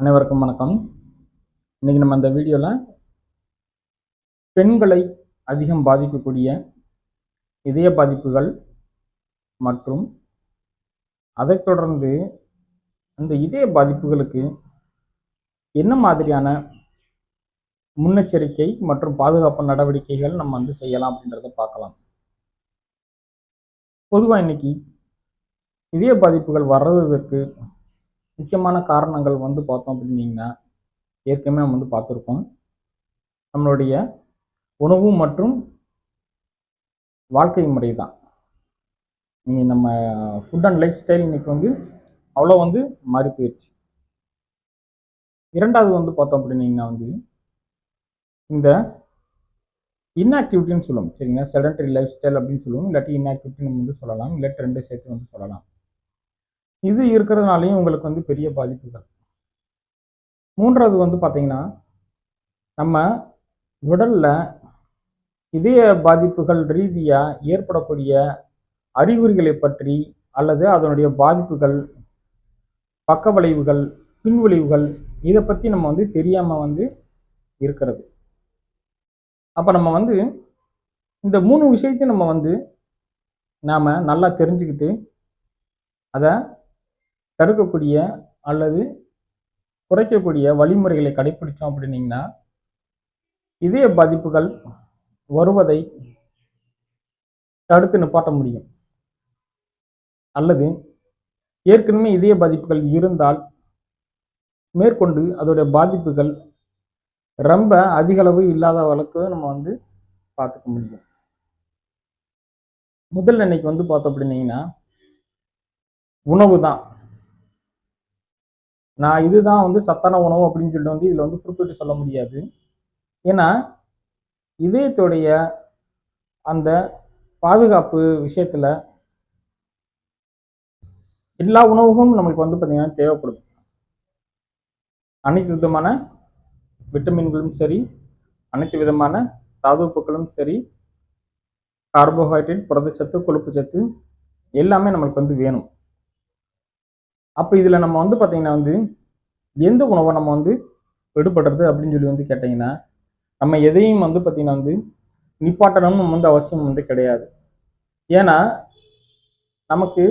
அனைவருக்கும் வணக்கம். இன்னைக்கு நம்ம அந்த வீடியோவில் பெண்களை அதிகம் பாதிக்கக்கூடிய இதய பாதிப்புகள் மற்றும் அதைத் தொடர்ந்து அந்த இதய பாதிப்புகளுக்கு என்ன மாதிரியான முன்னெச்சரிக்கை மற்றும் பாதுகாப்பு நடவடிக்கைகள் நம்ம வந்து செய்யலாம் அப்படின்றத பார்க்கலாம். பொதுவாக இன்னைக்கு இதய பாதிப்புகள் வர்றதுக்கு முக்கியமான காரணங்கள் வந்து பார்த்தோம் அப்படின்னீங்கன்னா ஏற்கனவே நம்ம வந்து பார்த்துருக்கோம். நம்மளுடைய உணவு மற்றும் வாழ்க்கை முறை தான். நீங்கள் நம்ம ஃபுட் அண்ட் லைஃப் ஸ்டைல் இன்னைக்கு வந்து அவ்வளோ வந்து மாறி போயிடுச்சு இரண்டாவது வந்து பார்த்தோம் அப்படின்னீங்கன்னா வந்து இந்த இன்ஆக்டிவிட்டின்னு சொல்லுவோம். சரிங்களா? செடன்டரி லைஃப் ஸ்டைல் அப்படின்னு சொல்லுவோம். இல்லாட்டி இன்ஆக்டிவிட்டி நம்ம வந்து சொல்லலாம். இல்லாட்டி ரெண்டு சேர்த்து வந்து சொல்லலாம். இது இருக்கிறதுனாலையும் உங்களுக்கு வந்து பெரிய பாதிப்புகள். மூன்றாவது வந்து பார்த்தீங்கன்னா நம்ம உடலில் இதய பாதிப்புகள் ரீதியாக ஏற்படக்கூடிய அறிகுறிகளை பற்றி அல்லது அதனுடைய பாதிப்புகள் பக்க விளைவுகள் பின்விளைவுகள் இதை பற்றி நம்ம வந்து தெரியாமல் வந்து இருக்கிறது. அப்போ நம்ம வந்து இந்த மூணு விஷயத்தையும் நம்ம வந்து நாம் நல்லா தெரிஞ்சுக்கிட்டு அதை தடுக்கக்கூடிய அல்லது குறைக்கக்கூடிய வழிமுறைகளை கடைபிடித்தோம் அப்படின்னீங்கன்னா இதய பாதிப்புகள் வருவதை தடுத்து நிப்பாட்ட முடியும். அல்லது ஏற்கனவே இதய பாதிப்புகள் இருந்தால் மேற்கொண்டு அதோடைய பாதிப்புகள் ரொம்ப அதிகளவு இல்லாத அளவுக்கு நம்ம வந்து பார்த்துக்க முடியும். முதல் அன்னைக்கு வந்து பார்த்தோம் அப்படின்னீங்கன்னா உணவு தான். நான் இதுதான் வந்து சத்தான உணவு அப்படின்னு சொல்லிட்டு வந்து இதில் வந்து குறிப்பிட்டு சொல்ல முடியாது. ஏன்னா இதயத்துடைய அந்த பாதுகாப்பு விஷயத்தில் எல்லா உணவுகளும் நம்மளுக்கு வந்து பார்த்திங்கன்னா தேவைப்படும். அனைத்து விதமான விட்டமின்களும் சரி அனைத்து விதமான தாதுப்புக்களும் சரி கார்போஹைட்ரேட் புரதச்சத்து கொழுப்பு சத்து எல்லாமே நம்மளுக்கு வந்து வேணும். அப்போ இதில் நம்ம வந்து பார்த்திங்கன்னா வந்து எந்த உணவை நம்ம வந்து விடுபடுறது அப்படின்னு சொல்லி வந்து கேட்டிங்கன்னா நம்ம எதையும் வந்து பார்த்திங்கன்னா வந்து நிப்பாட்டணும்னு நம்ம வந்து அவசியம் வந்து கிடையாது. ஏன்னா நமக்கு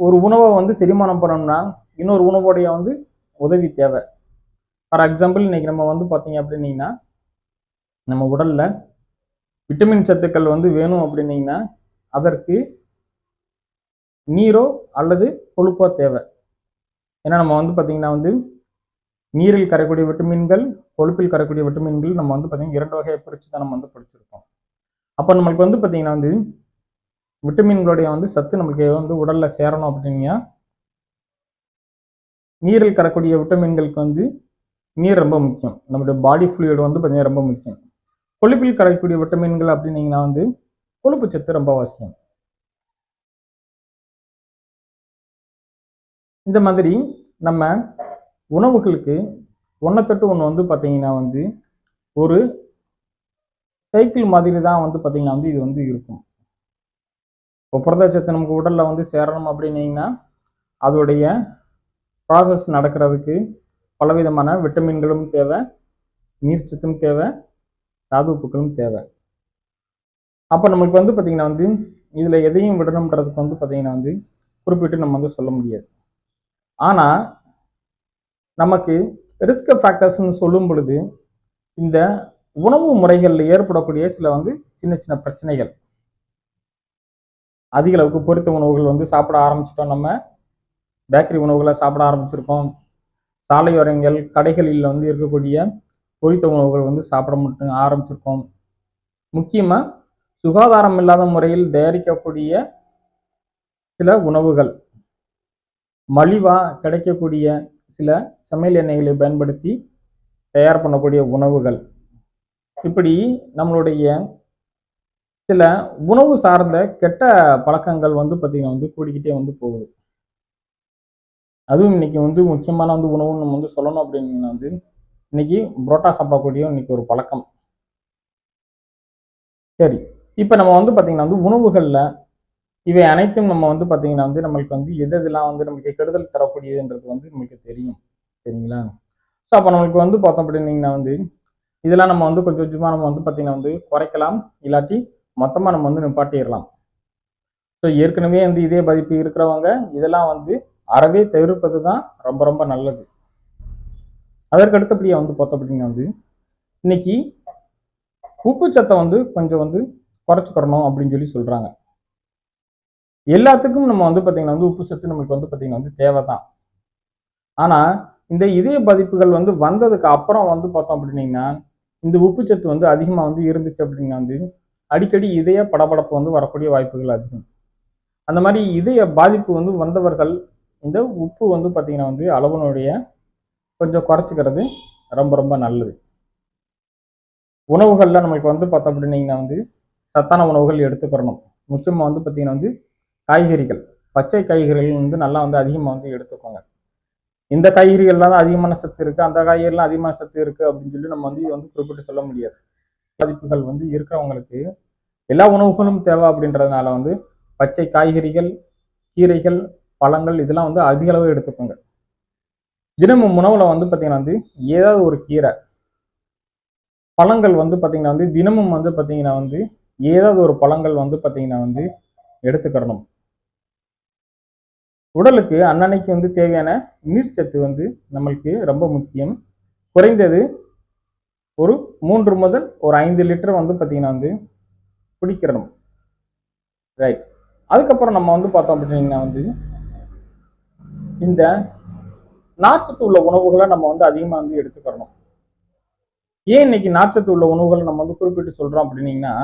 ஒரு உணவை வந்து செரிமானம் பண்ணணும்னா இன்னொரு உணவுடைய வந்து உதவி தேவை. ஃபார் எக்ஸாம்பிள் இன்னைக்கு நம்ம வந்து பார்த்தீங்க அப்படின்னீங்கன்னா நம்ம உடலில் விட்டமின் சத்துக்கள் வந்து வேணும் அப்படின்னீங்கன்னா அதற்கு நீரோ அல்லது கொழுப்போ தேவை. ஏன்னா நம்ம வந்து பார்த்திங்கன்னா வந்து நீரில் கரைக்கூடிய விட்டமின்கள் கொழுப்பில் கரைக்கூடிய விட்டமின்கள் நம்ம வந்து பார்த்திங்கன்னா இரண்டு வகையை பிரித்து தான் நம்ம வந்து படிச்சிருக்கோம். அப்போ நம்மளுக்கு வந்து பார்த்திங்கன்னா வந்து விட்டமின்களுடைய வந்து சத்து நம்மளுக்கு வந்து உடலில் சேரணும் அப்படின்னா நீரில் கரக்கூடிய விட்டமின்களுக்கு வந்து நீர் ரொம்ப முக்கியம். நம்மளுடைய பாடி ஃப்ளூயிட் வந்து பார்த்திங்கன்னா ரொம்ப முக்கியம். கொழுப்பில் கரைக்கூடிய விட்டமின்கள் அப்படின்னீங்கன்னா வந்து கொழுப்பு சத்து ரொம்ப அவசியம். இந்த மாதிரி நம்ம உணவுகளுக்கு ஒன்றை தொட்டு ஒன்று வந்து பார்த்தீங்கன்னா வந்து ஒரு சைக்கிள் மாதிரி தான் வந்து பார்த்தீங்கன்னா வந்து இது வந்து இருக்கும். இப்போ புரதச்சத்து நமக்கு உடலில் வந்து சேரணும் அப்படின்னீங்கன்னா அதோடைய ப்ராசஸ் நடக்கிறதுக்கு பலவிதமான விட்டமின்களும் தேவை நீர்ச்சத்தும் தேவை தாதுப்புக்களும் தேவை. அப்போ நம்மளுக்கு வந்து பார்த்திங்கன்னா வந்து இதில் எதையும் விடணுன்றதுக்கு வந்து பார்த்திங்கன்னா வந்து குறிப்பிட்டு நம்ம வந்து சொல்ல முடியாது. ஆனால் நமக்கு ரிஸ்க் ஃபேக்டர்ஸ்னு சொல்லும் பொழுது இந்த உணவு முறைகளில் ஏற்படக்கூடிய சில வந்து சின்ன சின்ன பிரச்சனைகள். அதிக அளவுக்கு பொரித்த உணவுகள் வந்து சாப்பிட ஆரம்பிச்சிட்டோம் நம்ம. பேக்கரி உணவுகளை சாப்பிட ஆரம்பிச்சிருக்கோம். சாலையோரங்கள் கடைகளில் வந்து இருக்கக்கூடிய பொரித்த உணவுகள் வந்து சாப்பிட மட்டும் ஆரம்பிச்சிருக்கோம். முக்கியமாக சுகாதாரம் இல்லாத முறையில் தயாரிக்கக்கூடிய சில உணவுகள். மலிவாக கிடைக்கக்கூடிய சில சமையல் எண்ணெய்களை பயன்படுத்தி தயார் பண்ணக்கூடிய உணவுகள். இப்படி நம்மளுடைய சில உணவு சார்ந்த கெட்ட பழக்கங்கள் வந்து பார்த்திங்கன்னா வந்து கூடிக்கிட்டே வந்து போகுது. அதுவும் இன்னைக்கு வந்து முக்கியமான வந்து உணவுன்னு நம்ம வந்து சொல்லணும் அப்படின்னா வந்து இன்னைக்கு புரோட்டா சாப்பிடக்கூடிய இன்னைக்கு ஒரு பழக்கம். சரி இப்போ நம்ம வந்து பார்த்திங்கன்னா வந்து உணவுகளில் இவை அனைத்தும் நம்ம வந்து பார்த்தீங்கன்னா வந்து நம்மளுக்கு வந்து எது எதெல்லாம் வந்து நமக்கு கெடுதல் தரக்கூடியதுன்றது வந்து நமக்கு தெரியும். சரிங்களா? ஸோ அப்போ நம்மளுக்கு வந்து பார்த்தோம் அப்படின்னீங்கன்னா வந்து இதெல்லாம் நம்ம வந்து கொஞ்சம் கொஞ்சமாக நம்ம வந்து பார்த்தீங்கன்னா வந்து குறைக்கலாம். இல்லாட்டி மொத்தமாக நம்ம வந்து நிப்பாட்டிடலாம். ஸோ ஏற்கனவே வந்து இதே பாதிப்பு இருக்கிறவங்க இதெல்லாம் வந்து அறவே தவிர்ப்பது தான் ரொம்ப ரொம்ப நல்லது. அதற்கு அடுத்தபடியாக வந்து பார்த்தோம் அப்படின்னா வந்து இன்னைக்கு உப்பு சத்தை வந்து கொஞ்சம் வந்து குறைச்சிக்கிறணும் அப்படின்னு சொல்லி சொல்கிறாங்க எல்லாத்துக்கும் நம்ம வந்து பார்த்திங்கன்னா வந்து உப்பு சத்து நமக்கு வந்து பார்த்தீங்கன்னா வந்து தேவை தான் ஆனால் இந்த இதய பாதிப்புகள் வந்து வந்ததுக்கு அப்புறம் வந்து பார்த்தோம் அப்படின்னீங்கன்னா இந்த உப்பு சத்து வந்து அதிகமாக வந்து இருந்துச்சு அப்படின்னா வந்து அடிக்கடி இதய படபடப்பு வந்து வரக்கூடிய வாய்ப்புகள் அதிகம். அந்த மாதிரி இதய பாதிப்பு வந்து வந்தவர்கள் இந்த உப்பு வந்து பார்த்திங்கன்னா வந்து அளவனுடைய கொஞ்சம் குறைச்சிக்கிறது ரொம்ப ரொம்ப நல்லது. உணவுகளில் நமக்கு வந்து பார்த்தோம் அப்படின்னீங்கன்னா வந்து சத்தான உணவுகள் எடுத்துக்கிறணும். முக்கியமாக வந்து பார்த்திங்கன்னா வந்து காய்கறிகள். பச்சை காய்கறிகள் வந்து நல்லா வந்து அதிகமாக வந்து எடுத்துக்கோங்க. இந்த காய்கறிகள்லாம் தான் அதிகமான சத்து இருக்குது அந்த காய்கறிலாம் அதிகமான சத்து இருக்குது அப்படின்னு சொல்லி நம்ம வந்து இது வந்து குறிப்பிட்டு சொல்ல முடியாது. பாதிப்புகள் வந்து இருக்கிறவங்களுக்கு எல்லா உணவுகளும் தேவை அப்படின்றதுனால வந்து பச்சை காய்கறிகள் கீரைகள் பழங்கள் இதெல்லாம் வந்து அதிக அளவு எடுத்துக்கோங்க. தினமும் உணவில் வந்து பார்த்தீங்கன்னா வந்து ஏதாவது ஒரு கீரை பழங்கள் வந்து பார்த்தீங்கன்னா வந்து தினமும் வந்து பார்த்தீங்கன்னா வந்து ஏதாவது ஒரு பழங்கள் வந்து பார்த்தீங்கன்னா வந்து எடுத்துக்கிறணும். உடலுக்கு அன்னன்னைக்கு வந்து தேவையான நீர்ச்சத்து வந்து நம்மளுக்கு ரொம்ப முக்கியம். குறைந்தது ஒரு மூன்று முதல் ஒரு ஐந்து லிட்டர் வந்து பார்த்தீங்கன்னா வந்து குடிக்கிறணும் ரைட் அதுக்கப்புறம் நம்ம வந்து பார்த்தோம் அப்படின்னா வந்து இந்த நார்ச்சத்து உள்ள உணவுகளை நம்ம வந்து அதிகமாக வந்து எடுத்துக்கிறணும். ஏன் இன்னைக்கு நார்ச்சத்து உள்ள உணவுகளை நம்ம வந்து குறிப்பிட்டு சொல்கிறோம் அப்படின்னீங்கன்னா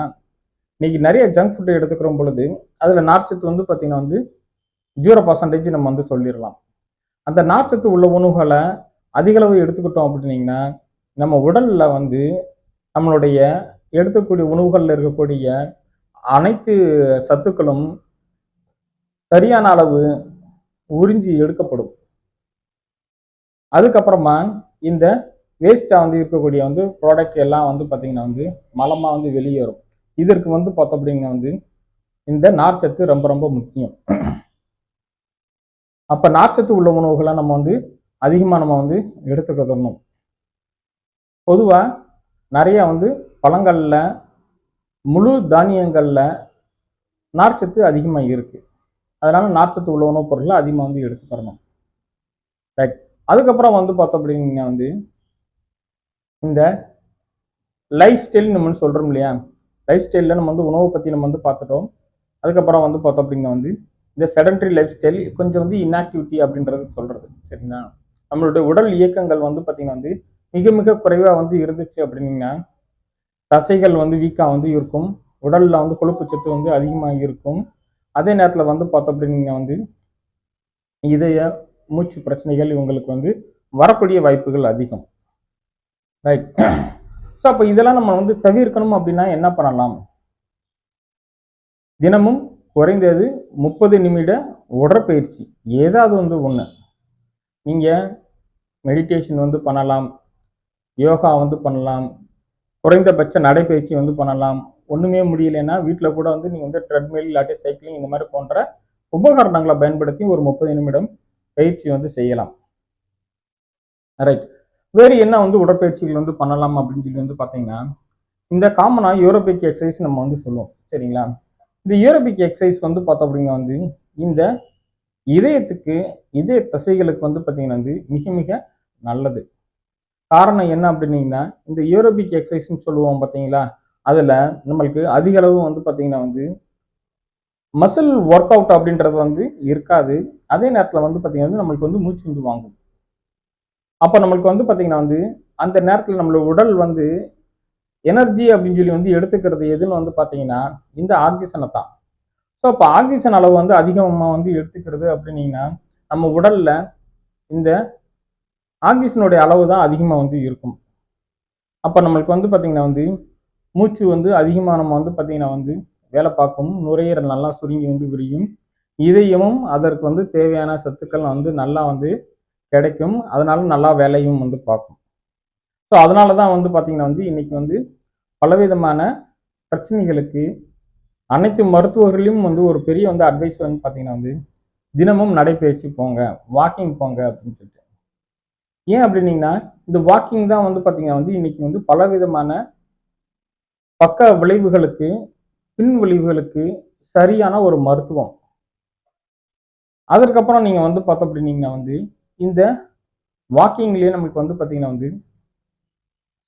இன்னைக்கு நிறைய ஜங்க் ஃபுட்டை எடுத்துக்கிற பொழுது அதில் நார்ச்சத்து வந்து பார்த்தீங்கன்னா வந்து ஜீரோ பர்சன்டேஜ் நம்ம வந்து சொல்லிடலாம். அந்த நார்ச்சத்து உள்ள உணவுகளை அதிகளவு எடுத்துக்கிட்டோம் அப்படின்னீங்கன்னா நம்ம உடலில் வந்து நம்மளுடைய எடுக்கக்கூடிய உணவுகளில் இருக்கக்கூடிய அனைத்து சத்துக்களும் சரியான அளவு உறிஞ்சி எடுக்கப்படும். அதுக்கப்புறமா இந்த வேஸ்ட்டாக வந்து இருக்கக்கூடிய வந்து ப்ராடக்ட் எல்லாம் வந்து பார்த்திங்கன்னா வந்து மலமாக வந்து வெளியேறும். இதற்கு வந்து பார்த்தோம் அப்படின்னா வந்து இந்த நார்ச்சத்து ரொம்ப ரொம்ப முக்கியம். அப்போ நார்ச்சத்து உள்ள உணவுகளை நம்ம வந்து அதிகமாக நம்ம வந்து எடுத்துக்கணும். பொதுவாக நிறைய வந்து பழங்களில் முழு தானியங்களில் நார்ச்சத்து அதிகமாக இருக்குது அதனால் நார்ச்சத்து உள்ள உணவுப் பொருட்களை அதிகமாக வந்து எடுத்துக்கிறணும் ரைட் அதுக்கப்புறம் வந்து பார்த்தோம் அப்படின்னா வந்து இந்த லைஃப் ஸ்டைல் நம்ம சொல்கிறோம் இல்லையா? லைஃப் ஸ்டைலில் நம்ம வந்து உணவை பற்றி நம்ம வந்து பார்த்துட்டோம். அதுக்கப்புறம் வந்து பார்த்தோம் அப்படின்னா வந்து இந்த செடன்ட்ரி லைஃப் ஸ்டைல் கொஞ்சம் வந்து இன்ஆக்டிவிட்டி அப்படின்றது சொல்கிறது சரிங்களா? நம்மளுடைய உடல் இயக்கங்கள் வந்து பார்த்திங்கன்னா வந்து மிக மிக குறைவாக வந்து இருந்துச்சு அப்படின்னா தசைகள் வந்து வீக்காக வந்து இருக்கும். உடலில் வந்து கொழுப்பு சத்து வந்து அதிகமாக இருக்கும். அதே நேரத்தில் வந்து பார்த்தோம் அப்படின்னா வந்து இதய மூச்சு பிரச்சனைகள் இவங்களுக்கு வந்து வரக்கூடிய வாய்ப்புகள் அதிகம். ரைட் ஸோ அப்போ இதெல்லாம் நம்ம வந்து தவிர்க்கணும் அப்படின்னா என்ன பண்ணலாம்? தினமும் குறைந்தது முப்பது நிமிட உடற்பயிற்சி. ஏதாவது வந்து ஒன்று நீங்கள் மெடிடேஷன் வந்து பண்ணலாம். யோகா வந்து பண்ணலாம். குறைந்தபட்ச நடைப்பயிற்சி வந்து பண்ணலாம். ஒன்றுமே முடியலைன்னா வீட்டில் கூட வந்து நீங்கள் வந்து ட்ரெட்மில் இல்லாட்டி சைக்கிளிங் இந்த மாதிரி போன்ற உபகரணங்களை பயன்படுத்தி ஒரு முப்பது நிமிடம் பயிற்சி வந்து செய்யலாம். ரைட் வேறு என்ன வந்து உடற்பயிற்சிகள் வந்து பண்ணலாம் அப்படின்னு சொல்லி வந்து பார்த்தீங்கன்னா இந்த காமனாக யூரோபிக் எக்ஸசைஸ் நம்ம வந்து சொல்லுவோம். சரிங்களா? இந்த ஏரோபிக் எக்ஸசைஸ் வந்து பார்த்தோம் அப்படின்னா வந்து இந்த இதயத்துக்கு இதய தசைகளுக்கு வந்து பார்த்தீங்கன்னா வந்து மிக மிக நல்லது. காரணம் என்ன அப்படின்னீங்கன்னா இந்த ஏரோபிக் எக்ஸசைஸ்ன்னு சொல்லுவோம் பார்த்தீங்களா? அதில் நம்மளுக்கு அதிக அளவு வந்து பார்த்தீங்கன்னா வந்து மசில் ஒர்க் அவுட் அப்படின்றது வந்து இருக்காது. அதே நேரத்தில் வந்து பார்த்தீங்கன்னா வந்து நம்மளுக்கு வந்து மூச்சு வந்து வாங்கும். அப்போ நம்மளுக்கு வந்து பார்த்தீங்கன்னா வந்து அந்த நேரத்தில் நம்மளோட உடல் வந்து எனர்ஜி அப்படின்னு சொல்லி வந்து எடுத்துக்கிறது எதுன்னு வந்து பார்த்தீங்கன்னா இந்த ஆக்சிஜனை தான். ஸோ அப்போ ஆக்சிஜன் அளவு வந்து அதிகமாக வந்து எடுத்துக்கிறது அப்படின்னீங்கன்னா நம்ம உடலில் இந்த ஆக்சிஜனுடைய அளவு தான் அதிகமாக வந்து இருக்கும். அப்போ நம்மளுக்கு வந்து பார்த்திங்கன்னா வந்து மூச்சு வந்து அதிகமாக நம்ம வந்து பார்த்திங்கன்னா வந்து வேலை பார்க்கும் நுரையீரல் நல்லா சுருங்கி வந்து விரியும். இதயமும் அதற்கு வந்து தேவையான சத்துக்கள் வந்து நல்லா வந்து கிடைக்கும். அதனால நல்லா வேலையும் வந்து பார்க்கும். ஸோ அதனால தான் வந்து பார்த்திங்கன்னா வந்து இன்றைக்கி வந்து பலவிதமான பிரச்சனைகளுக்கு அனைத்து மருத்துவர்களையும் வந்து ஒரு பெரிய வந்து அட்வைஸ் வந்து பார்த்தீங்கன்னா வந்து தினமும் நடைபயிற்சி போங்க வாக்கிங் போங்க அப்படின்னு சொல்லிட்டு. ஏன் அப்படின்னீங்கன்னா இந்த வாக்கிங் தான் வந்து பார்த்தீங்கன்னா வந்து இன்னைக்கு வந்து பலவிதமான பக்க விளைவுகளுக்கு பின் விளைவுகளுக்கு சரியான ஒரு மருத்துவம். அதற்கப்புறம் நீங்கள் வந்து பார்த்தோம் அப்படின்னீங்கன்னா வந்து இந்த வாக்கிங்லேயே நமக்கு வந்து பார்த்தீங்கன்னா வந்து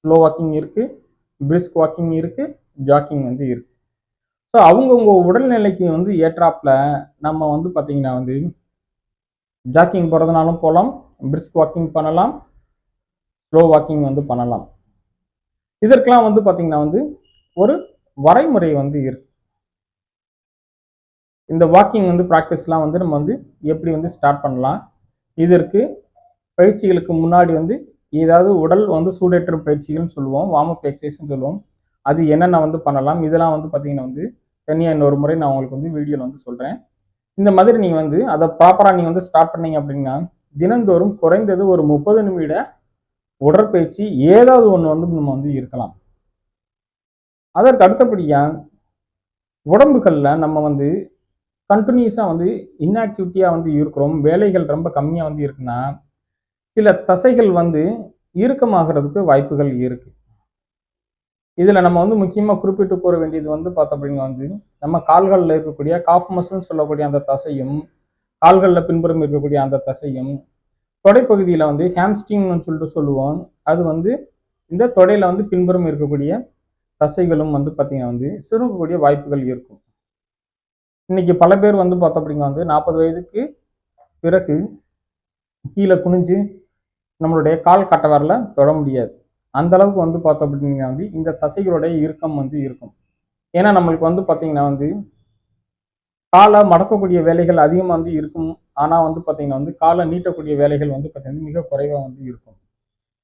ஸ்லோ வாக்கிங் இருக்குது பிரிஸ்க் வாக்கிங் இருக்குது ஜாக்கிங் வந்து இருக்குது ஸோ அவங்கவுங்க உடல்நிலைக்கு வந்து ஏற்றாப்பில் நம்ம வந்து பார்த்திங்கன்னா வந்து ஜாக்கிங் போகிறதுனாலும் போகலாம் பிரிஸ்க் வாக்கிங் பண்ணலாம் ஸ்லோ வாக்கிங் வந்து பண்ணலாம். இதற்கெல்லாம் வந்து பார்த்திங்கன்னா வந்து ஒரு வரைமுறை வந்து இருக்கு. இந்த வாக்கிங் வந்து ப்ராக்டிஸ்லாம் வந்து நம்ம வந்து எப்படி வந்து ஸ்டார்ட் பண்ணலாம் இதற்கு பயிற்சிகளுக்கு முன்னாடி வந்து ஏதாவது உடல் வந்து சூடேற்றும் பயிற்சிகள்னு சொல்லுவோம் வார்ம் அப் எக்ஸசைஸ்னு சொல்லுவோம். அது என்னென்ன வந்து பண்ணலாம்? இதெல்லாம் வந்து பார்த்தீங்கன்னா வந்து தனியாக இன்னொரு முறை நான் உங்களுக்கு வந்து வீடியோவில் வந்து சொல்கிறேன் இந்த மாதிரி நீங்கள் வந்து அதை ப்ராப்பராக நீங்கள் வந்து ஸ்டார்ட் பண்ணீங்க அப்படின்னா தினந்தோறும் குறைந்தது ஒரு முப்பது நிமிட உடற்பயிற்சி ஏதாவது ஒன்று வந்து நம்ம வந்து இருக்கலாம். அதற்கு அடுத்தபடியாக உடம்புகளில் நம்ம வந்து கண்டினியூஸாக வந்து இன்ஆக்டிவிட்டியாக வந்து இருக்கிறோம். வேலைகள் ரொம்ப கம்மியாக வந்து இருக்குன்னா சில தசைகள் வந்து இறுக்கமாகிறதுக்கு வாய்ப்புகள் இருக்கு. இதில் நம்ம வந்து முக்கியமாக குறிப்பிட்டு கூற வேண்டியது வந்து பார்த்தோம் அப்படின்னா வந்து நம்ம கால்களில் இருக்கக்கூடிய காஃப் மசில்னு சொல்லக்கூடிய அந்த தசையும் கால்களில் பின்புறம் இருக்கக்கூடிய அந்த தசையும் தொடைப்பகுதியில் வந்து ஹேம்ஸ்டிங்னு சொல்லிட்டு சொல்லுவோம். அது வந்து இந்த தொடையில் வந்து பின்புறம் இருக்கக்கூடிய தசைகளும் வந்து பார்த்தீங்கன்னா வந்து சுருங்கக்கூடிய வாய்ப்புகள் இருக்கும். இன்னைக்கு பல பேர் வந்து பார்த்தோம் அப்படின்னா வந்து நாற்பது வயதுக்கு பிறகு கீழே குனிஞ்சு நம்மளுடைய கால் கட்டவரில் தொட முடியாது. அந்த அளவுக்கு வந்து பார்த்தோம் அப்படின்னா வந்து இந்த தசைகளுடைய இறுக்கம் வந்து இருக்கும். ஏன்னா நம்மளுக்கு வந்து பார்த்தீங்கன்னா வந்து காலை மடக்கக்கூடிய வேலைகள் அதிகமாக வந்து இருக்கும். ஆனால் வந்து பார்த்தீங்கன்னா வந்து காலை நீட்டக்கூடிய வேலைகள் வந்து பார்த்தீங்கன்னா மிக குறைவாக வந்து இருக்கும்.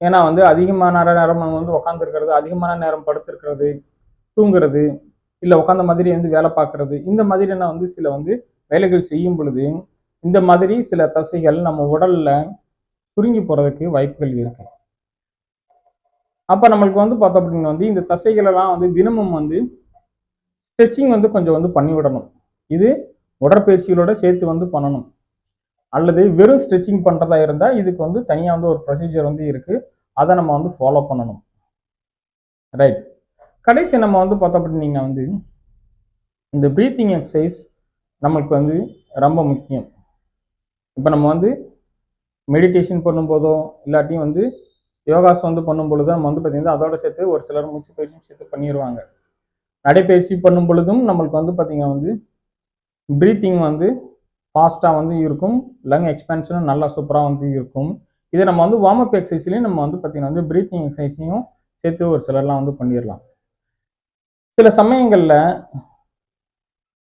ஏன்னா வந்து அதிகமான நேரம் நம்ம வந்து உட்காந்துருக்கிறது அதிகமான நேரம் படுத்திருக்கிறது தூங்குறது இல்லை உட்காந்த மாதிரி வந்து வேலை பார்க்கறது இந்த மாதிரியான வந்து சில வந்து வேலைகள் செய்யும் பொழுது இந்த மாதிரி சில தசைகள் நம்ம உடலில் சுருங்கி போகிறதுக்கு வாய்ப்புகள் இருக்குது அப்போ நம்மளுக்கு வந்து பார்த்தோம் அப்படின்னு வந்து இந்த தசைகளெல்லாம் வந்து தினமும் வந்து ஸ்ட்ரெச்சிங் வந்து கொஞ்சம் வந்து பண்ணிவிடணும் இது உடற்பயிற்சிகளோட சேர்த்து வந்து பண்ணணும். அல்லது வெறும் ஸ்ட்ரெச்சிங் பண்ணுறதா இருந்தால் இதுக்கு வந்து தனியாக வந்து ஒரு ப்ரொசீஜர் வந்து இருக்குது அதை நம்ம வந்து ஃபாலோ பண்ணணும். ரைட் கடைசி நம்ம வந்து பார்த்தோம் அப்படின்னீங்கன்னா வந்து இந்த ப்ரீத்திங் எக்ஸசைஸ் நம்மளுக்கு வந்து ரொம்ப முக்கியம். இப்போ நம்ம வந்து மெடிடேஷன் பண்ணும்போதோ இல்லாட்டியும் வந்து யோகாசம் வந்து பண்ணும் பொழுது நம்ம வந்து பார்த்தீங்கன்னா அதோட சேர்த்து ஒரு சிலர் மூச்சு பயிற்சியும் சேர்த்து பண்ணிடுவாங்க நடைப்பயிற்சி பண்ணும் பொழுதும் நம்மளுக்கு வந்து பார்த்தீங்கன்னா வந்து ப்ரீத்திங் வந்து ஃபாஸ்ட்டாக வந்து இருக்கும். லங் எக்ஸ்பென்ஷனும் நல்லா சூப்பராக வந்து இருக்கும். இதை நம்ம வந்து வார்ம் அப் எக்ஸசைஸ்லேயும் நம்ம வந்து பார்த்தீங்கன்னா வந்து ப்ரீத்திங் எக்ஸசைஸையும் சேர்த்து ஒரு சிலர்லாம் வந்து பண்ணிடலாம் சில சமயங்களில்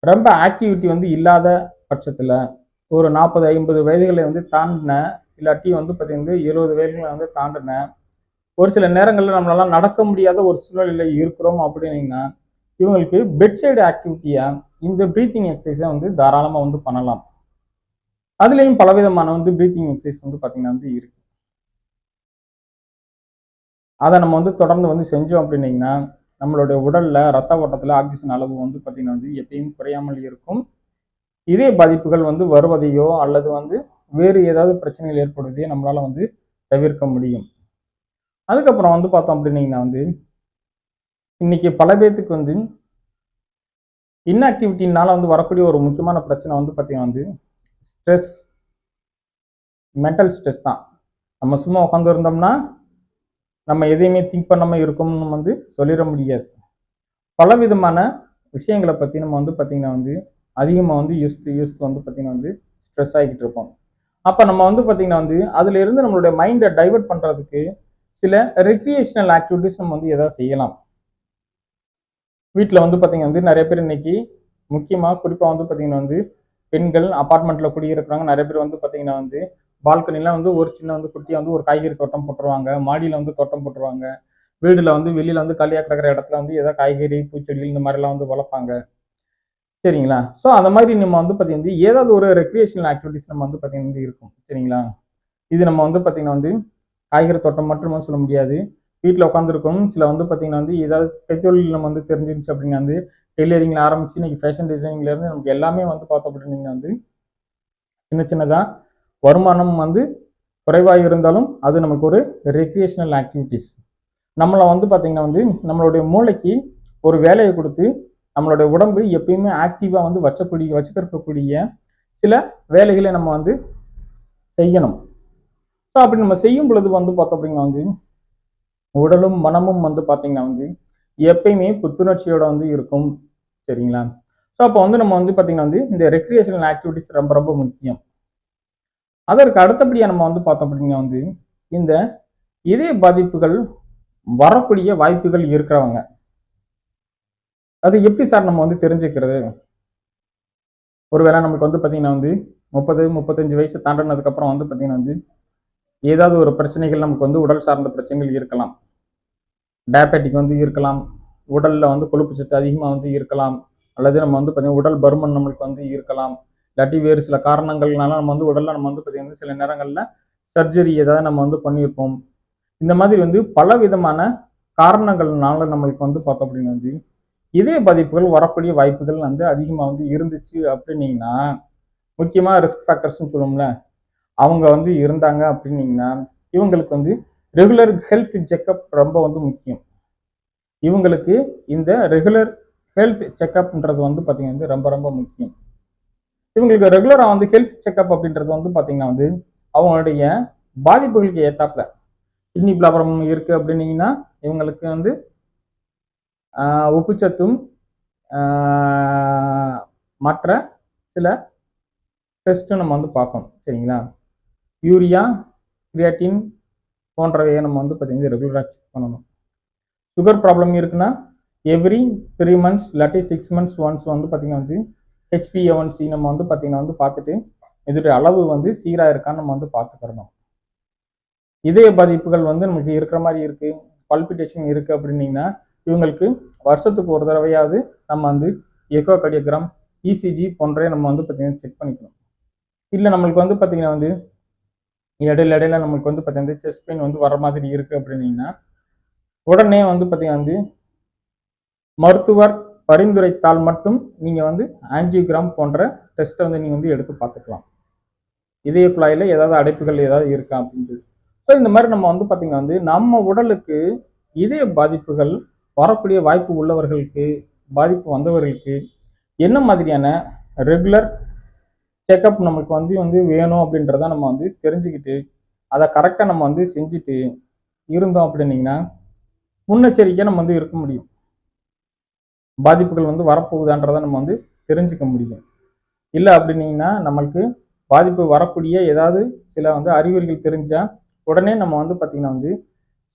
ரொம்ப ஆக்டிவிட்டி வந்து இல்லாத பட்சத்தில் ஒரு நாற்பது ஐம்பது வயதுகளை வந்து தாண்டின இல்லாட்டி வந்து பார்த்தீங்கன்னா இருபது வயதுகளை வந்து தாண்டின ஒரு சில நேரங்களில் நம்மளால நடக்க முடியாத ஒரு சூழ்நிலையில் இருக்கிறோம் அப்படின்னீங்கன்னா இவங்களுக்கு பெட் சைடு ஆக்டிவிட்டியாக இந்த ப்ரீத்திங் எக்ஸசைஸை வந்து தாராளமாக வந்து பண்ணலாம். அதுலேயும் பலவிதமான வந்து ப்ரீத்திங் எக்ஸசைஸ் வந்து பார்த்திங்கன்னா வந்து இருக்கு. அதை நம்ம வந்து தொடர்ந்து வந்து செஞ்சோம் அப்படின்னீங்கன்னா நம்மளுடைய உடலில் ரத்த ஓட்டத்தில் ஆக்சிஜன் அளவு வந்து பார்த்திங்கன்னா வந்து எப்பயும் குறையாமல் இருக்கும். இதே பாதிப்புகள் வந்து வருவதையோ அல்லது வந்து வேறு ஏதாவது பிரச்சனைகள் ஏற்படுவதை நம்மளால் வந்து தவிர்க்க முடியும். அதுக்கப்புறம் வந்து பார்த்தோம் அப்படின்னீங்கன்னா வந்து இன்னைக்கு பல பேர்த்துக்கு வந்து இன்ஆக்டிவிட்டினால வந்து வரக்கூடிய ஒரு முக்கியமான பிரச்சனை வந்து பார்த்தீங்கன்னா வந்து ஸ்ட்ரெஸ் மென்டல் ஸ்ட்ரெஸ் தான். நம்ம சும்மா உட்காந்து இருந்தோம்னா நம்ம எதையுமே திங்க் பண்ணாமல் இருக்கோம்னு வந்து சொல்லிட முடியாது. பல விதமான விஷயங்களை பற்றி நம்ம வந்து பார்த்திங்கன்னா வந்து அதிகமாக வந்து யூஸ் யூஸ் வந்து பார்த்திங்கன்னா வந்து ஸ்ட்ரெஸ் ஆகிக்கிட்டு இருப்போம். அப்போ நம்ம வந்து பார்த்திங்கன்னா வந்து அதிலிருந்து நம்மளுடைய மைண்டை டைவர்ட் பண்ணுறதுக்கு சில ரெக்ரியேஷனல் ஆக்டிவிட்டிஸ் நம்ம வந்து எதாவது செய்யலாம். வீட்டில் வந்து பார்த்திங்கன்னா வந்து நிறைய பேர் இன்னைக்கு முக்கியமாக குறிப்பாக வந்து பார்த்திங்கன்னா வந்து பெண்கள் அப்பார்ட்மெண்ட்டில் குடியிருக்கிறாங்க. நிறைய பேர் வந்து பார்த்திங்கன்னா வந்து பால்கனிலாம் வந்து ஒரு சின்ன வந்து குட்டியாக வந்து ஒரு காய்கறி தோட்டம் போட்டுருவாங்க. மாடியில் வந்து தோட்டம் போட்டுருவாங்க. வீடில் வந்து வெளியில் வந்து களியாக கிடக்கிற இடத்துல வந்து ஏதாவது காய்கறி பூச்செடி இந்த மாதிரிலாம் வந்து வளர்ப்பாங்க. சரிங்களா? ஸோ அந்த மாதிரி நம்ம வந்து பார்த்தீங்கன்னா ஏதாவது ஒரு ரெக்ரியேஷனல் ஆக்டிவிட்டிஸ் நம்ம வந்து பார்த்தீங்கன்னா வந்து இருக்கும். சரிங்களா? இது நம்ம வந்து பார்த்தீங்கன்னா வந்து காய்கறி தோட்டம் மட்டுமே சொல்ல முடியாது. வீட்டில் உட்காந்துருக்கணும் சில வந்து பார்த்தீங்கன்னா வந்து ஏதாவது கைத்தொழில் நம்ம வந்து தெரிஞ்சிருந்துச்சு அப்படின்னா வந்து டெய்லரிங்கில் ஆரம்பிச்சு இன்னைக்கு ஃபேஷன் டிசைனிங்லேருந்து நமக்கு எல்லாமே வந்து பார்த்தோம் அப்படின்னீங்கன்னா வந்து சின்ன சின்னதாக வருமானம் வந்து குறைவாக இருந்தாலும் அது நமக்கு ஒரு ரெக்ரியேஷனல் ஆக்டிவிட்டீஸ் நம்மளை வந்து பார்த்திங்கன்னா வந்து நம்மளுடைய மூளைக்கு ஒரு வேலையை கொடுத்து நம்மளுடைய உடம்பு எப்பயுமே ஆக்டிவாக வந்து வச்சக்கூடிய வச்சுக்கிறக்கூடிய சில வேலைகளை நம்ம வந்து செய்யணும். ஸோ அப்படி நம்ம செய்யும் பொழுது வந்து பார்த்தோம் அப்படின்னா வந்து உடலும் மனமும் வந்து பார்த்தீங்கன்னா வந்து எப்பயுமே புத்துணர்ச்சியோட வந்து இருக்கும். சரிங்களா? ஸோ அப்போ வந்து நம்ம வந்து பார்த்தீங்கன்னா வந்து இந்த ரெக்ரியேஷனல் ஆக்டிவிட்டிஸ் ரொம்ப ரொம்ப முக்கியம். அதற்கு அடுத்தபடியாக நம்ம வந்து பார்த்தோம் அப்படின்னா வந்து இந்த இதய பாதிப்புகள் வரக்கூடிய வாய்ப்புகள் இருக்கிறவங்க. அது எப்படி சார் நம்ம வந்து தெரிஞ்சுக்கிறது? ஒருவேளை நமக்கு வந்து பார்த்தீங்கன்னா வந்து முப்பது முப்பத்தஞ்சு வயசு தாண்டினதுக்கப்புறம் வந்து பார்த்தீங்கன்னா வந்து ஏதாவது ஒரு பிரச்சனைகள் நமக்கு வந்து உடல் சார்ந்த பிரச்சனைகள் இருக்கலாம். டயபெட்டிக் வந்து இருக்கலாம். உடலில் வந்து கொழுப்பு சத்து அதிகமாக வந்து இருக்கலாம். அல்லது நம்ம வந்து பார்த்தீங்கன்னா உடல் பருமன் நம்மளுக்கு வந்து இருக்கலாம். இல்லாட்டி வேறு சில காரணங்கள்னால நம்ம வந்து உடலில் நம்ம வந்து பார்த்தீங்கன்னா சில நேரங்களில் சர்ஜரி ஏதாவது நம்ம வந்து பண்ணியிருப்போம். இந்த மாதிரி வந்து பல விதமான காரணங்கள்னால நம்மளுக்கு வந்து பார்த்தோம் அப்படின்னா வந்து இதய பாதிப்புகள் வரக்கூடிய வாய்ப்புகள் வந்து அதிகமாக வந்து இருந்துச்சு அப்படின்னீங்கன்னா முக்கியமாக ரிஸ்க் ஃபேக்டர்ஸ்னு சொல்லுவோம்ல அவங்க வந்து இருந்தாங்க அப்படின்னீங்கன்னா இவங்களுக்கு வந்து ரெகுலர் ஹெல்த் செக்கப் ரொம்ப வந்து முக்கியம். இவங்களுக்கு இந்த ரெகுலர் ஹெல்த் செக்கப்ன்றது வந்து பார்த்தீங்கன்னா வந்து ரொம்ப ரொம்ப முக்கியம். இவங்களுக்கு ரெகுலராக வந்து ஹெல்த் செக்கப் அப்படின்றது வந்து பார்த்தீங்கன்னா வந்து அவங்களுடைய பாதிப்புகளுக்கு ஏற்றாப்புல கிட்னி ப்ராப்ளம் இருக்குது அப்படின்னீங்கன்னா இவங்களுக்கு வந்து உப்புச்சத்தும் மற்ற சில டெஸ்ட்டும் நம்ம வந்து பார்க்கணும். சரிங்களா? யூரியா கிரியாட்டின் போன்றவையை நம்ம வந்து பார்த்தீங்கன்னா ரெகுலராக செக் பண்ணணும். சுகர் ப்ராப்ளம் இருக்குன்னா எவ்ரி த்ரீ மந்த்ஸ் இல்லாட்டி சிக்ஸ் மந்த்ஸ் ஒன்ஸ் வந்து பார்த்தீங்கன்னா வந்து ஹெச்பிஎவன்சி நம்ம வந்து பார்த்தீங்கன்னா வந்து பார்த்துட்டு இதோடைய அளவு வந்து சீராக இருக்கான்னு நம்ம வந்து பார்த்துக்கிறணும். இதய பாதிப்புகள் வந்து நமக்கு இருக்கிற மாதிரி இருக்குது பல்பிட்டேஷன் இருக்குது அப்படின்னீங்கன்னா இவங்களுக்கு வருஷத்துக்கு ஒரு தடவையாவது நம்ம வந்து எக்கோ கடியோகிராம் இசிஜி போன்றே நம்ம வந்து பார்த்திங்கன்னா செக் பண்ணிக்கணும். இல்லை நம்மளுக்கு வந்து பார்த்தீங்கன்னா வந்து இடையில இடையில நம்மளுக்கு வந்து பார்த்திங்கன்னா செஸ்ட் பெயின் வந்து வர மாதிரி இருக்குது அப்படின்னீங்கன்னா உடனே வந்து பார்த்திங்கன்னா வந்து மருத்துவர் பரிந்துரைத்தால் மட்டும் நீங்கள் வந்து ஆஞ்சியோகிராம் போன்ற டெஸ்ட்டை வந்து நீங்கள் வந்து எடுத்து பார்த்துக்கலாம். இதய குழாயில் ஏதாவது அடைப்புகள் ஏதாவது இருக்கா அப்படின்னு சொல்லி. ஸோ இந்த மாதிரி நம்ம வந்து பார்த்திங்கன்னா வந்து நம்ம உடலுக்கு இதய பாதிப்புகள் வரக்கூடிய வாய்ப்பு உள்ளவர்களுக்கு பாதிப்பு வந்தவர்களுக்கு என்ன மாதிரியான ரெகுலர் செக்கப் நமக்கு வந்து வந்து வேணும் அப்படின்றத நம்ம வந்து தெரிஞ்சுக்கிட்டு அதை கரெக்டாக நம்ம வந்து செஞ்சுட்டு இருந்தோம் அப்படின்னீங்கன்னா முன்னெச்சரிக்கையாக நம்ம வந்து இருக்க முடியும். பாதிப்புகள் வந்து வரப்போகுதான்றதை நம்ம வந்து தெரிஞ்சுக்க முடியும். இல்லை அப்படின்னீங்கன்னா நம்மளுக்கு பாதிப்பு வரக்கூடிய ஏதாவது சில வந்து அறிகுறிகள் தெரிஞ்சால் உடனே நம்ம வந்து பார்த்திங்கன்னா வந்து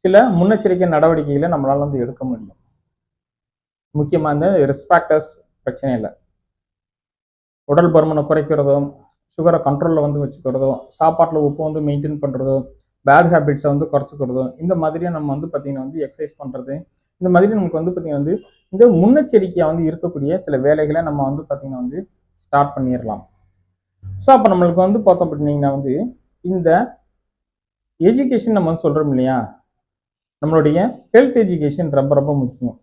சில முன்னெச்சரிக்கை நடவடிக்கைகளை நம்மளால் வந்து எடுக்க முடியும். முக்கியமாக இந்த ரெஸ்பாக்டர்ஸ் பிரச்சனை இல்லை. உடல் பருமனை குறைக்கிறதோ சுகரை கண்ட்ரோலில் வந்து வச்சுக்கிறதோ சாப்பாட்டில் உப்பு வந்து மெயின்டைன் பண்ணுறதோ பேட் ஹேபிட்ஸை வந்து குறைச்சிக்கிறதும் இந்த மாதிரியாக நம்ம வந்து பார்த்திங்கன்னா வந்து எக்ஸசைஸ் பண்ணுறது இந்த மாதிரி நமக்கு வந்து பார்த்திங்கன்னா வந்து இந்த முன்னெச்சரிக்கையாக வந்து இருக்கக்கூடிய சில வேலைகளை நம்ம வந்து பார்த்திங்கன்னா வந்து ஸ்டார்ட் பண்ணிடலாம் ஸோ அப்போ நம்மளுக்கு வந்து பார்த்தோம் அப்படின்னீங்கன்னா வந்து இந்த எஜுகேஷன் நம்ம வந்து சொல்கிறோம் இல்லையா? நம்மளுடைய ஹெல்த் எஜுகேஷன் ரொம்ப ரொம்ப முக்கியம்.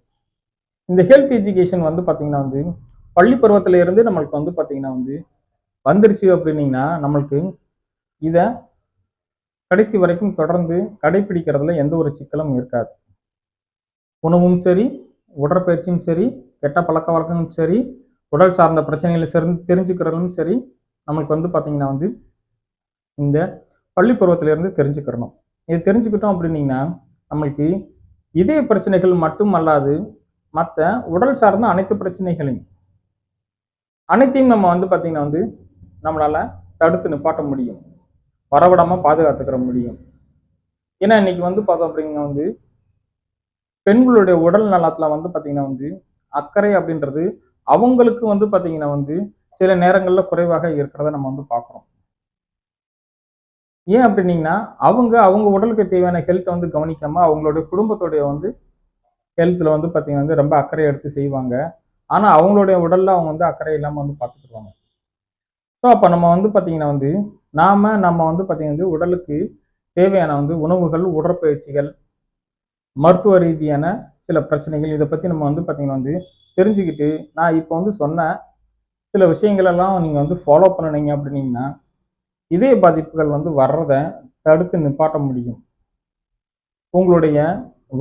இந்த ஹெல்த் எஜுகேஷன் வந்து பார்த்திங்கன்னா வந்து பள்ளி பருவத்துல இருந்து நம்மளுக்கு வந்து பார்த்திங்கன்னா வந்து வந்துருச்சு அப்படின்னீங்கன்னா நம்மளுக்கு இதை கடைசி வரைக்கும் தொடர்ந்து கடைபிடிக்கிறதுல எந்த ஒரு சிக்கலும் இருக்காது. உணவும் சரி உடற்பயிற்சியும் சரி கெட்ட பழக்க வழக்கமும் சரி உடல் சார்ந்த பிரச்சனைகளை சிறந்து தெரிஞ்சுக்கிறதும் சரி நம்மளுக்கு வந்து பார்த்திங்கன்னா வந்து இந்த பள்ளி பருவத்திலேருந்து தெரிஞ்சுக்கிறணும். இது தெரிஞ்சுக்கிட்டோம் அப்படின்னீங்கன்னா நம்மளுக்கு இதய பிரச்சனைகள் மட்டும் அல்லாது மற்ற உடல் சார்ந்த அனைத்து பிரச்சனைகளையும் அனைத்தையும் நம்ம வந்து பார்த்திங்கன்னா வந்து நம்மளால் தடுத்து நிப்பாட்ட முடியும். வரவிடாமல் பாதுகாத்துக்கிற முடியும். ஏன்னா இன்னைக்கு வந்து பார்த்தோம் அப்படிங்கன்னா வந்து பெண்களுடைய உடல் நலத்தில் வந்து பார்த்திங்கன்னா வந்து அக்கறை அப்படின்றது அவங்களுக்கு வந்து பார்த்திங்கன்னா வந்து சில நேரங்களில் குறைவாக இருக்கிறத நம்ம வந்து பார்க்குறோம் ஏன் அப்படின்னீங்கன்னா அவங்க அவங்க உடலுக்கு தேவையான ஹெல்த்தை வந்து கவனிக்காம அவங்களுடைய குடும்பத்துடைய வந்து ஹெல்த்தில் வந்து பார்த்திங்கன்னா வந்து ரொம்ப அக்கறை எடுத்து செய்வாங்க. ஆனால் அவங்களுடைய உடலில் அவங்க வந்து அக்கறை இல்லாமல் வந்து பார்த்துக்குருவாங்க ஸோ அப்போ நம்ம வந்து பார்த்திங்கன்னா வந்து நாம் நம்ம வந்து பார்த்திங்கன்னா வந்து உடலுக்கு தேவையான வந்து உணவுகள் உடற்பயிற்சிகள் மருத்துவ ரீதியான சில பிரச்சனைகள் இதை பற்றி நம்ம வந்து பார்த்திங்கன்னா வந்து தெரிஞ்சுக்கிட்டு நான் இப்போ வந்து சொன்ன சில விஷயங்களெல்லாம் நீங்கள் வந்து ஃபாலோ பண்ணினீங்க அப்படின்னீங்கன்னா இதய பாதிப்புகள் வந்து வர்றதை தடுத்து நிப்பாட்ட முடியும். உங்களுடைய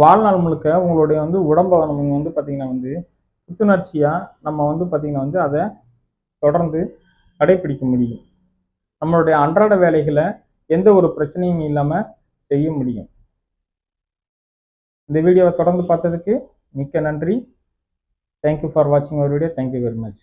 வாழ்நாள் முழுக்க உங்களுடைய வந்து உடம்பை நம்ம வந்து பார்த்திங்கன்னா வந்து புத்துணர்ச்சியாக நம்ம வந்து பார்த்திங்கன்னா வந்து அதை தொடர்ந்து கடைப்பிடிக்க முடியும். நம்மளுடைய அன்றாட வேலைகளை எந்த ஒரு பிரச்சனையும் இல்லாமல் செய்ய முடியும். இந்த வீடியோவை தொடர்ந்து பார்த்ததுக்கு மிக்க நன்றி. தேங்க்யூ ஃபார் வாட்சிங் our video thank you very much